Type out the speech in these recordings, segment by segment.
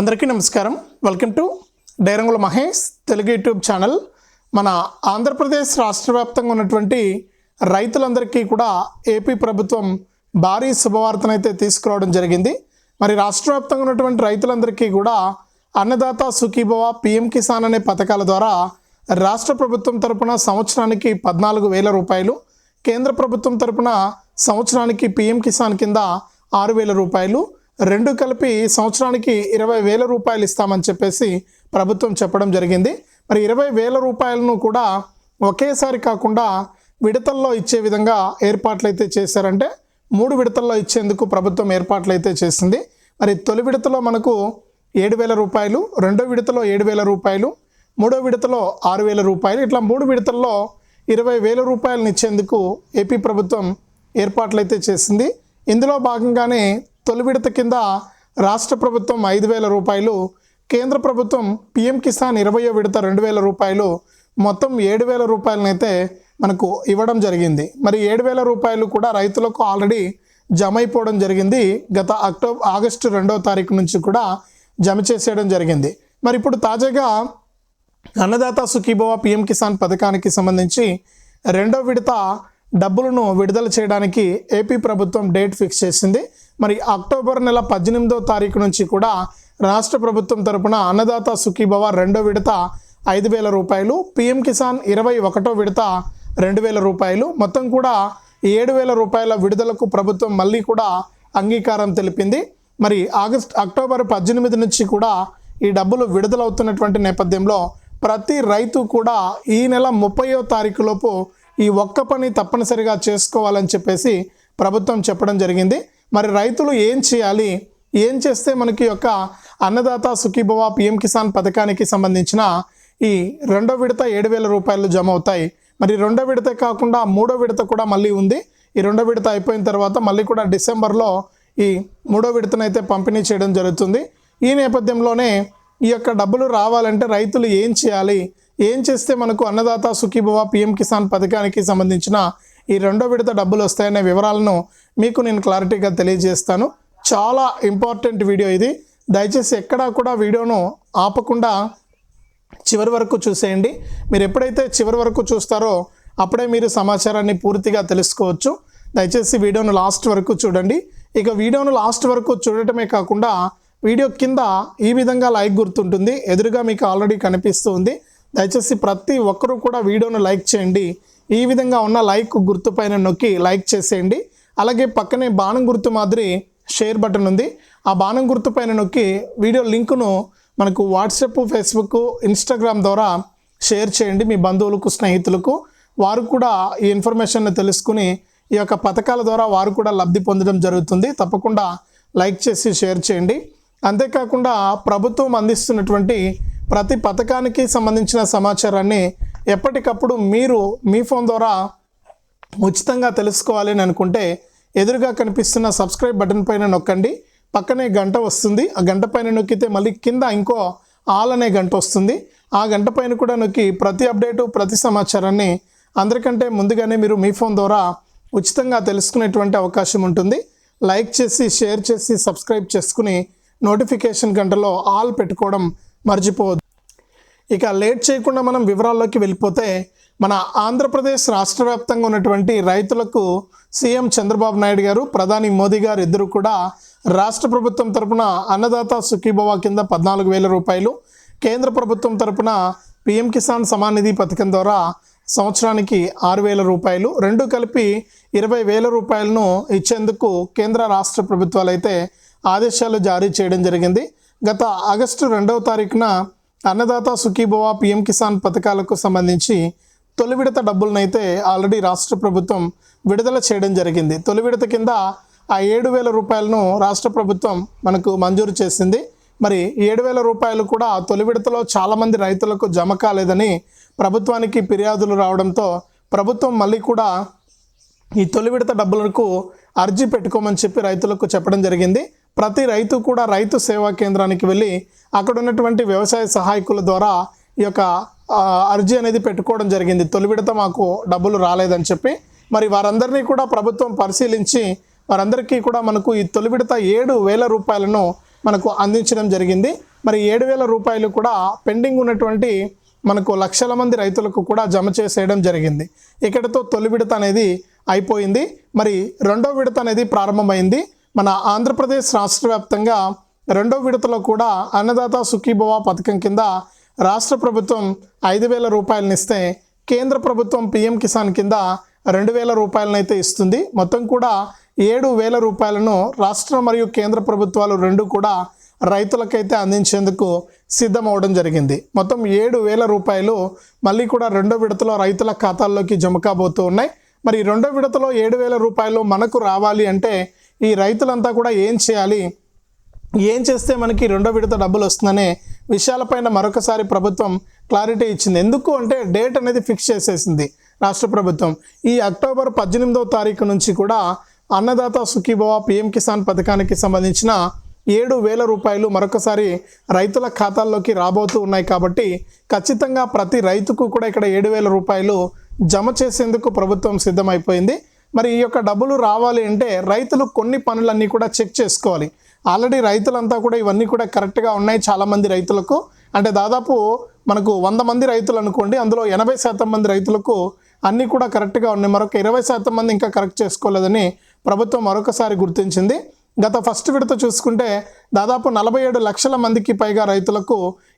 అందరికీ నమస్కారం. Welcome to డైరంగుల Mahesh Telugu YouTube channel. మన ఆంధ్రప్రదేశ్ రాష్ట్ర వ్యాప్తంగా ఉన్నటువంటి రైతులందరికీ కూడా ఏపీ ప్రభుత్వం భారీ శుభవార్తనైతే తీసుకురావడం జరిగింది. మరి రాష్ట్ర వ్యాప్తంగా ఉన్నటువంటి రైతులందరికీ కూడా అన్నదాత సుఖీభవ పిఎం కిసాన్ అనే పథకాల ద్వారా రాష్ట్ర ప్రభుత్వం తరపున సంవత్సరానికి పద్నాలుగు వేల రూపాయలు కేంద్ర ప్రభుత్వం తరపున సంవత్సరానికి పిఎం కిసాన్ కింద ఆరు వేల రూపాయలు రెండు కలిపి సంవత్సరానికి ఇరవై వేల రూపాయలు ఇస్తామని చెప్పేసి ప్రభుత్వం చెప్పడం జరిగింది. మరి ఇరవై వేల రూపాయలను కూడా ఒకేసారి కాకుండా విడతల్లో ఇచ్చే విధంగా ఏర్పాట్లు అయితే చేశారంటే మూడు విడతల్లో ఇచ్చేందుకు ప్రభుత్వం ఏర్పాట్లు అయితే చేసింది. మరి తొలి విడతలో మనకు ఏడు వేల రూపాయలు రెండో విడతలో ఏడు వేల రూపాయలు మూడో విడతలో ఆరు వేల రూపాయలు ఇట్లా మూడు విడతల్లో ఇరవై వేల రూపాయలను ఇచ్చేందుకు ఏపీ ప్రభుత్వం ఏర్పాట్లు అయితే చేసింది. ఇందులో భాగంగానే తొలి విడత కింద రాష్ట్ర ప్రభుత్వం ఐదు వేల రూపాయలు కేంద్ర ప్రభుత్వం పిఎం కిసాన్ ఇరవయో విడత రెండు వేల రూపాయలు మొత్తం ఏడు వేల రూపాయలనైతే మనకు ఇవ్వడం జరిగింది. మరి ఏడు వేల రూపాయలు కూడా రైతులకు ఆల్రెడీ జమ అయిపోవడం జరిగింది. గత అక్టోబర్ ఆగస్టు రెండవ తారీఖు నుంచి కూడా జమ చేసేయడం జరిగింది. మరి ఇప్పుడు తాజాగా అన్నదాత సుఖీభవ పిఎం కిసాన్ పథకానికి సంబంధించి రెండో విడత డబ్బులను విడుదల చేయడానికి ఏపీ ప్రభుత్వం డేట్ ఫిక్స్ చేసింది. మరి అక్టోబర్ నెల పద్దెనిమిదో తారీఖు నుంచి కూడా రాష్ట్ర ప్రభుత్వం తరపున అన్నదాత సుఖీభవ రెండో విడత ఐదు వేల రూపాయలు పిఎం కిసాన్ ఇరవై ఒకటో విడత రెండు వేల రూపాయలు మొత్తం కూడా ఏడు వేల రూపాయల విడుదలకు ప్రభుత్వం మళ్ళీ కూడా అంగీకారం తెలిపింది. మరి ఆగస్ట్ అక్టోబర్ పద్దెనిమిది నుంచి కూడా ఈ డబ్బులు విడుదలవుతున్నటువంటి నేపథ్యంలో ప్రతి రైతు కూడా ఈ నెల ముప్పయో తారీఖులోపు ఈ ఒక్క పని తప్పనిసరిగా చేసుకోవాలని చెప్పేసి ప్రభుత్వం చెప్పడం జరిగింది. మరి రైతులు ఏం చేయాలి? ఏం చేస్తే మనకి యొక్క అన్నదాత సుఖీభవ పిఎం కిసాన్ పథకానికి సంబంధించిన ఈ రెండో విడత ఏడు వేల రూపాయలు జమ అవుతాయి. మరి రెండో విడత కాకుండా మూడో విడత కూడా మళ్ళీ ఉంది. ఈ రెండో విడత అయిపోయిన తర్వాత మళ్ళీ కూడా డిసెంబర్లో ఈ మూడో విడతనైతే పంపిణీ చేయడం జరుగుతుంది. ఈ నేపథ్యంలోనే ఈ యొక్క డబ్బులు రావాలంటే రైతులు ఏం చేయాలి? ఏం చేస్తే మనకు అన్నదాత సుఖీభవ పిఎం కిసాన్ పథకానికి సంబంధించిన ఈ రెండో విడత డబ్బులు వస్తాయనే వివరాలను మీకు నేను క్లారిటీగా తెలియజేస్తాను. చాలా ఇంపార్టెంట్ వీడియో ఇది. దయచేసి ఎక్కడా కూడా వీడియోను ఆపకుండా చివరి వరకు చూసేయండి. మీరు ఎప్పుడైతే చివరి వరకు చూస్తారో అప్పుడే మీరు సమాచారాన్ని పూర్తిగా తెలుసుకోవచ్చు. దయచేసి వీడియోను లాస్ట్ వరకు చూడండి. ఇక వీడియోను లాస్ట్ వరకు చూడటమే కాకుండా వీడియో కింద ఈ విధంగా లైక్ గుర్తుంటుంది. ఎదురుగా మీకు ఆల్రెడీ కనిపిస్తూ ఉంది. దయచేసి ప్రతి ఒక్కరూ కూడా వీడియోను లైక్ చేయండి. ఈ విధంగా ఉన్న లైక్ గుర్తు పైన నొక్కి లైక్ చేసేయండి. అలాగే పక్కనే బాణం గుర్తు మాదిరి షేర్ బటన్ ఉంది. ఆ బాణం గుర్తు పైన నొక్కి వీడియో లింకును మనకు వాట్సాప్ ఫేస్బుక్ ఇన్స్టాగ్రామ్ ద్వారా షేర్ చేయండి మీ బంధువులకు స్నేహితులకు. వారు కూడా ఈ ఇన్ఫర్మేషన్ను తెలుసుకుని ఈ యొక్క పథకాల ద్వారా వారు కూడా లబ్ధి పొందడం జరుగుతుంది. తప్పకుండా లైక్ చేసి షేర్ చేయండి. అంతేకాకుండా ప్రభుత్వం అందిస్తున్నటువంటి ప్రతి పథకానికి సంబంధించిన సమాచారాన్ని ఎప్పటికప్పుడు మీరు మీ ఫోన్ ద్వారా ఉచితంగా తెలుసుకోవాలి అని అనుకుంటే ఎదురుగా కనిపిస్తున్న సబ్స్క్రైబ్ బటన్ పైన నొక్కండి. పక్కనే గంట వస్తుంది. ఆ గంట పైన నొక్కితే మళ్ళీ కింద ఇంకో ఆల్ అనే గంట వస్తుంది. ఆ గంట పైన కూడా నొక్కి ప్రతి అప్డేటు ప్రతి సమాచారాన్ని అందరికంటే ముందుగానే మీరు మీ ఫోన్ ద్వారా ఉచితంగా తెలుసుకునేటువంటి అవకాశం ఉంటుంది. లైక్ చేసి షేర్ చేసి సబ్స్క్రైబ్ చేసుకుని నోటిఫికేషన్ గంటలో ఆల్ పెట్టుకోవడం మర్చిపోవద్దు. ఇక లేట్ చేయకుండా మనం వివరాల్లోకి వెళ్ళిపోతే మన ఆంధ్రప్రదేశ్ రాష్ట్ర వ్యాప్తంగా ఉన్నటువంటి రైతులకు సీఎం చంద్రబాబు నాయుడు గారు ప్రధాని మోదీ గారు ఇద్దరు కూడా రాష్ట్ర ప్రభుత్వం తరపున అన్నదాత సుఖీభవ కింద పద్నాలుగు వేల రూపాయలు కేంద్ర ప్రభుత్వం తరపున పిఎం కిసాన్ సమాన్ నిధి పథకం ద్వారా సంవత్సరానికి ఆరు వేల రూపాయలు రెండు కలిపి ఇరవై వేల రూపాయలను ఇచ్చేందుకు కేంద్ర రాష్ట్ర ప్రభుత్వాలు అయితే ఆదేశాలు జారీ చేయడం జరిగింది. గత ఆగస్టు రెండవ తారీఖున అన్నదాత సుఖీభవ పిఎం కిసాన్ పథకాలకు సంబంధించి తొలి విడత డబ్బులనైతే ఆల్రెడీ రాష్ట్ర ప్రభుత్వం విడుదల చేయడం జరిగింది. తొలి విడత కింద ఆ ఏడు వేల రూపాయలను రాష్ట్ర ప్రభుత్వం మనకు మంజూరు చేసింది. మరి ఏడు వేల రూపాయలు కూడా తొలి విడతలో చాలామంది రైతులకు జమ కాలేదని ప్రభుత్వానికి ఫిర్యాదులు రావడంతో ప్రభుత్వం మళ్ళీ కూడా ఈ తొలి విడత డబ్బులకు అర్జీ పెట్టుకోమని చెప్పి రైతులకు చెప్పడం జరిగింది. ప్రతి రైతు కూడా రైతు సేవా కేంద్రానికి వెళ్ళి అక్కడ ఉన్నటువంటి వ్యవసాయ సహాయకుల ద్వారా ఈ యొక్క అర్జీ అనేది పెట్టుకోవడం జరిగింది. తొలి విడత మాకు డబ్బులు రాలేదని చెప్పి మరి వారందరినీ కూడా ప్రభుత్వం పరిశీలించి వారందరికీ కూడా మనకు ఈ తొలి విడత ఏడు వేల రూపాయలను మనకు అందించడం జరిగింది. మరి ఏడు వేల రూపాయలు కూడా పెండింగ్ ఉన్నటువంటి మనకు లక్షల మంది రైతులకు కూడా జమ చేసేయడం జరిగింది. ఇక్కడతో తొలి విడత అనేది అయిపోయింది. మరి రెండో విడత అనేది ప్రారంభమైంది. మన ఆంధ్రప్రదేశ్ రాష్ట్ర వ్యాప్తంగా రెండో విడతలో కూడా అన్నదాత సుఖీభవ పథకం కింద రాష్ట్ర ప్రభుత్వం ఐదు వేల రూపాయలనిస్తే కేంద్ర ప్రభుత్వం పిఎం కిసాన్ కింద రెండు వేల రూపాయలనైతే ఇస్తుంది. మొత్తం కూడా ఏడు వేల రూపాయలను రాష్ట్ర మరియు కేంద్ర ప్రభుత్వాలు రెండు కూడా రైతులకైతే అందించేందుకు సిద్ధమవడం జరిగింది. మొత్తం ఏడు వేల రూపాయలు మళ్ళీ కూడా రెండో విడతలో రైతుల ఖాతాల్లోకి జమ కాబోతూ ఉన్నాయి. మరి రెండో విడతలో ఏడు వేల రూపాయలు మనకు రావాలి అంటే ఈ రైతులంతా కూడా ఏం చేయాలి? ఏం చేస్తే మనకి రెండో విడత డబ్బులు వస్తుందనే విషయాలపైన మరొకసారి ప్రభుత్వం క్లారిటీ ఇచ్చింది. ఎందుకు అంటే డేట్ అనేది ఫిక్స్ చేసేసింది రాష్ట్ర ప్రభుత్వం. ఈ అక్టోబర్ పద్దెనిమిదవ తారీఖు నుంచి కూడా అన్నదాత సుఖీభవ పిఎం కిసాన్ పథకానికి సంబంధించిన ఏడు వేల రూపాయలు మరొకసారి రైతుల ఖాతాల్లోకి రాబోతూ ఉన్నాయి కాబట్టి ఖచ్చితంగా ప్రతి రైతుకు కూడా ఇక్కడ ఏడు వేల రూపాయలు జమ చేసేందుకు ప్రభుత్వం సిద్ధమైపోయింది. మరి ఈ యొక్క డబ్బులు రావాలి అంటే రైతులు కొన్ని పనులన్నీ కూడా చెక్ చేసుకోవాలి. ఆల్రెడీ రైతులంతా కూడా ఇవన్నీ కూడా కరెక్ట్గా ఉన్నాయి చాలామంది రైతులకు. అంటే దాదాపు మనకు వంద మంది రైతులు అనుకోండి అందులో ఎనభై శాతం మంది రైతులకు అన్నీ కూడా కరెక్ట్గా ఉన్నాయి. మరొక ఇరవై శాతం మంది ఇంకా కరెక్ట్ చేసుకోలేదని ప్రభుత్వం మరొకసారి గుర్తించింది. గత ఫస్ట్ విడత చూసుకుంటే దాదాపు నలభై ఏడు లక్షల మందికి పైగా రైతులకు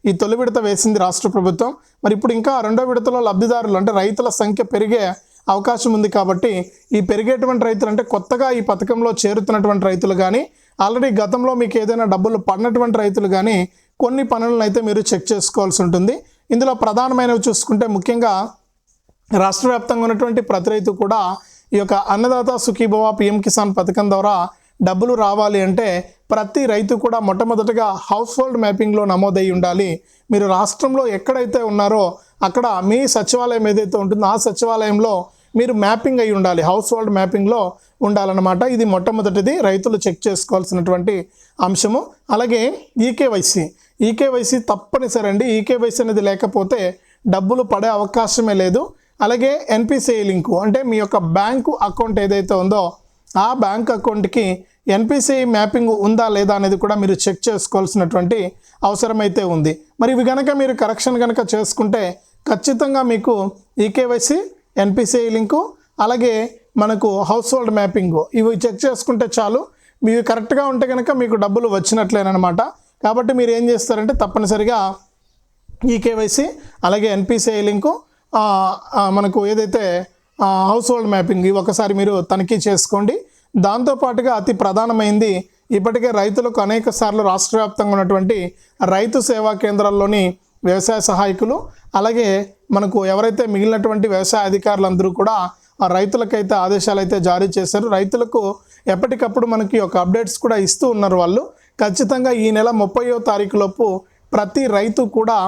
ఈ తొలి విడత వేసింది రాష్ట్ర ప్రభుత్వం. మరి ఇప్పుడు ఇంకా రెండో విడతలో లబ్ధిదారులు అంటే రైతుల సంఖ్య పెరిగే అవకాశం ఉంది కాబట్టి ఈ పెరిగేటువంటి రైతులు అంటే కొత్తగా ఈ పథకంలో చేరుతున్నటువంటి రైతులు కానీ ఆల్రెడీ గతంలో మీకు ఏదైనా డబ్బులు పడినటువంటి రైతులు కానీ కొన్ని పనులను అయితే మీరు చెక్ చేసుకోవాల్సి ఉంటుంది. ఇందులో ప్రధానమైనవి చూసుకుంటే ముఖ్యంగా రాష్ట్ర వ్యాప్తంగా ఉన్నటువంటి ప్రతి రైతు కూడా ఈ యొక్క అన్నదాత సుఖీభవ పిఎం కిసాన్ పథకం ద్వారా డబ్బులు రావాలి అంటే ప్రతి రైతు కూడా మొట్టమొదటిగా హౌస్ హోల్డ్ మ్యాపింగ్లో నమోదై ఉండాలి. మీరు రాష్ట్రంలో ఎక్కడైతే ఉన్నారో అక్కడ మీ సచివాలయం ఏదైతే ఉంటుందో ఆ సచివాలయంలో మీరు మ్యాపింగ్ అయి ఉండాలి హౌస్ హోల్డ్ మ్యాపింగ్లో ఉండాలన్నమాట. ఇది మొట్టమొదటిది. రైతులు చెక్ చేసుకోవాల్సినటువంటి అంశము. అలాగే ఈకేవైసీ. ఈకేవైసీ తప్పనిసరి అండి. ఈకేవైసీ అనేది లేకపోతే డబ్బులు పడే అవకాశమే లేదు. అలాగే ఎన్పిసిఐ లింకు. అంటే మీ యొక్క బ్యాంకు అకౌంట్ ఏదైతే ఉందో ఆ బ్యాంక్ అకౌంట్కి ఎన్పిసిఐ మ్యాపింగ్ ఉందా లేదా అనేది కూడా మీరు చెక్ చేసుకోవాల్సినటువంటి అవసరం అయితే ఉంది. మరి ఇవి కనుక మీరు కరెక్షన్ కనుక చేసుకుంటే ఖచ్చితంగా మీకు ఈకేవైసీ ఎన్పిసిఐ లింకు అలాగే మనకు హౌస్ హోల్డ్ మ్యాపింగ్ ఇవి చెక్ చేసుకుంటే చాలు. మీవి కరెక్ట్గా ఉంటే కనుక మీకు డబ్బులు వచ్చినట్లేనమాట కాబట్టి మీరు ఏం చేస్తారంటే తప్పనిసరిగా ఈ కేవైసీ అలాగే ఎన్పిసిఐ లింకు మనకు ఏదైతే హౌస్ హోల్డ్ మ్యాపింగ్ ఇవి ఒకసారి మీరు తనిఖీ చేసుకోండి. దాంతోపాటుగా అతి ప్రధానమైంది ఇప్పటికే రైతులకు అనేక సార్లు రాష్ట్ర వ్యాప్తంగా ఉన్నటువంటి రైతు సేవా కేంద్రాల్లోని వ్యవసాయ సహాయకులు. అలాగే మనకు ఎవరైతే మిగిలినటువంటి వ్యవసాయ అధికారులందరూ కూడా ఆ రైతులకైతే ఆదేశాలు అయితే జారీ చేశారు. రైతులకు ఎప్పటికప్పుడు మనకి ఒక అప్డేట్స్ కూడా ఇస్తూ ఉన్నారు వాళ్ళు. ఖచ్చితంగా ఈ నెల ముప్పయో తారీఖు లోపు ప్రతి రైతు కూడా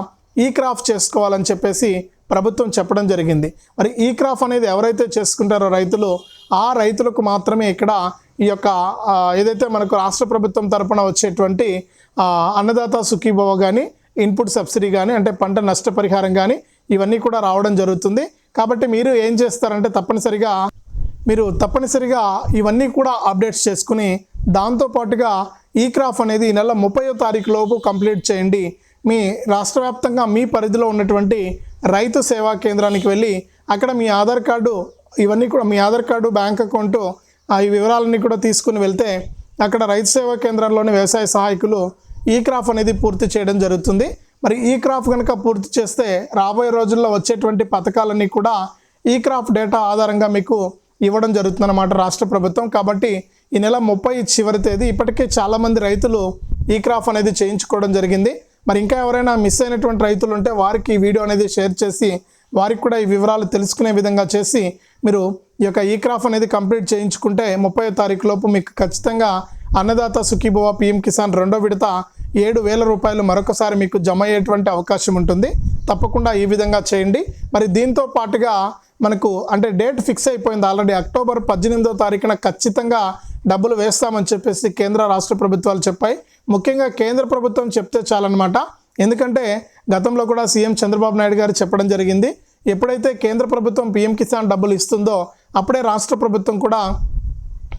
ఈ క్రాఫ్ చేసుకోవాలని చెప్పేసి ప్రభుత్వం చెప్పడం జరిగింది. మరి ఈ క్రాఫ్ అనేది ఎవరైతే చేసుకుంటారో రైతులు ఆ రైతులకు మాత్రమే ఇక్కడ ఈ యొక్క ఏదైతే మనకు రాష్ట్ర ప్రభుత్వం తరపున వచ్చేటువంటి అన్నదాత సుఖీభవ కానీ ఇన్పుట్ సబ్సిడీ కానీ అంటే పంట నష్టపరిహారం కానీ ఇవన్నీ కూడా రావడం జరుగుతుంది. కాబట్టి మీరు ఏం చేస్తారంటే తప్పనిసరిగా మీరు తప్పనిసరిగా ఇవన్నీ కూడా అప్డేట్స్ చేసుకుని దాంతోపాటుగా ఈ క్రాఫ్ అనేది ఈ నెల ముప్పయో తారీఖు లోపు కంప్లీట్ చేయండి. మీ రాష్ట్ర వ్యాప్తంగా మీ పరిధిలో ఉన్నటువంటి రైతు సేవా కేంద్రానికి వెళ్ళి అక్కడ మీ ఆధార్ కార్డు ఇవన్నీ కూడా మీ ఆధార్ కార్డు బ్యాంక్ అకౌంటు ఆ, ఈ వివరాలన్నీ కూడా తీసుకుని వెళ్తే అక్కడ రైతు సేవా కేంద్రంలోని వ్యవసాయ సహాయకులు ఈ క్రాఫ్ అనేది పూర్తి చేయడం జరుగుతుంది. మరి ఈ క్రాఫ్ కనుక పూర్తి చేస్తే రాబోయే రోజుల్లో వచ్చేటువంటి పథకాలన్నీ కూడా ఈ క్రాఫ్ డేటా ఆధారంగా మీకు ఇవ్వడం జరుగుతుందన్నమాట రాష్ట్ర ప్రభుత్వం. కాబట్టి ఈ నెల ముప్పై చివరి తేదీ ఇప్పటికే చాలామంది రైతులు ఈ క్రాఫ్ అనేది చేయించుకోవడం జరిగింది. మరి ఇంకా ఎవరైనా మిస్ అయినటువంటి రైతులు ఉంటే వారికి ఈ వీడియో అనేది షేర్ చేసి వారికి కూడా ఈ వివరాలు తెలుసుకునే విధంగా చేసి మీరు ఈ యొక్క ఈ క్రాఫ్ అనేది కంప్లీట్ చేయించుకుంటే ముప్పై తారీఖు లోపు మీకు ఖచ్చితంగా అన్నదాత సుఖీభవ పిఎం కిసాన్ రెండో విడత ఏడు వేల రూపాయలు మరొకసారి మీకు జమ అయ్యేటువంటి అవకాశం ఉంటుంది. తప్పకుండా ఈ విధంగా చేయండి. మరి దీంతో పాటుగా మనకు అంటే డేట్ ఫిక్స్ అయిపోయింది ఆల్రెడీ. అక్టోబర్ పద్దెనిమిదో తారీఖున ఖచ్చితంగా డబ్బులు వేస్తామని చెప్పేసి కేంద్ర రాష్ట్ర ప్రభుత్వాలు చెప్పాయి. ముఖ్యంగా కేంద్ర ప్రభుత్వం చెప్తే చాలన్నమాట. ఎందుకంటే గతంలో కూడా సీఎం చంద్రబాబు నాయుడు గారు చెప్పడం జరిగింది. ఎప్పుడైతే కేంద్ర ప్రభుత్వం పీఎం కిసాన్ డబ్బులు ఇస్తుందో అప్పుడే రాష్ట్ర ప్రభుత్వం కూడా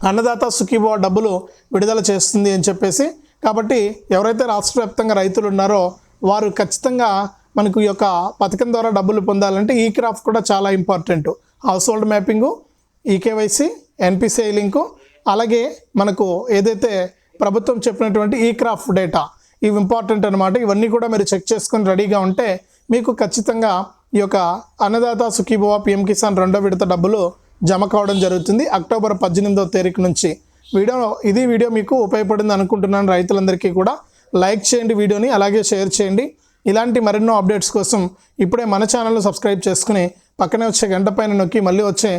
అన్నదాత సుఖీభవ డబ్బులు విడుదల చేస్తుంది అని చెప్పేసి కాబట్టి ఎవరైతే రాష్ట్ర వ్యాప్తంగా రైతులు ఉన్నారో వారు ఖచ్చితంగా మనకు ఈ యొక్క పథకం ద్వారా డబ్బులు పొందాలంటే ఈ క్రాఫ్ట్ కూడా చాలా important. Household mapping eKYC NPCI link అలాగే మనకు ఏదైతే ప్రభుత్వం చెప్పినటువంటి ఈ క్రాఫ్ట్ డేటా ఇవి ఇంపార్టెంట్ అనమాట ఇవన్నీ కూడా మీరు చెక్ చేసుకొని రెడీగా ఉంటే మీకు ఖచ్చితంగా ఈ యొక్క అన్నదాత సుఖీభవ పిఎం కిసాన్ రెండో విడత డబ్బులు జమ కావడం జరుగుతుంది. అక్టోబర్ పద్దెనిమిదో తారీఖు నుంచి వీడియో ఇది వీడియో మీకు ఉపయోగపడింది అనుకుంటున్నాను రైతులందరికీ కూడా. లైక్ చేయండి వీడియోని అలాగే షేర్ చేయండి. ఇలాంటి మరెన్నో అప్డేట్స్ కోసం ఇప్పుడే మన ఛానల్ను సబ్స్క్రైబ్ చేసుకుని పక్కనే వచ్చే గంట పైన నొక్కి మళ్ళీ వచ్చే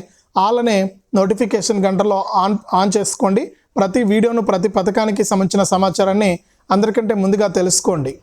ఆల్ అనే నోటిఫికేషన్ గంటలో ఆన్ ఆన్ చేసుకోండి. ప్రతి వీడియోను ప్రతి పథకానికి సంబంధించిన సమాచారాన్ని అందరికంటే ముందుగా తెలుసుకోండి.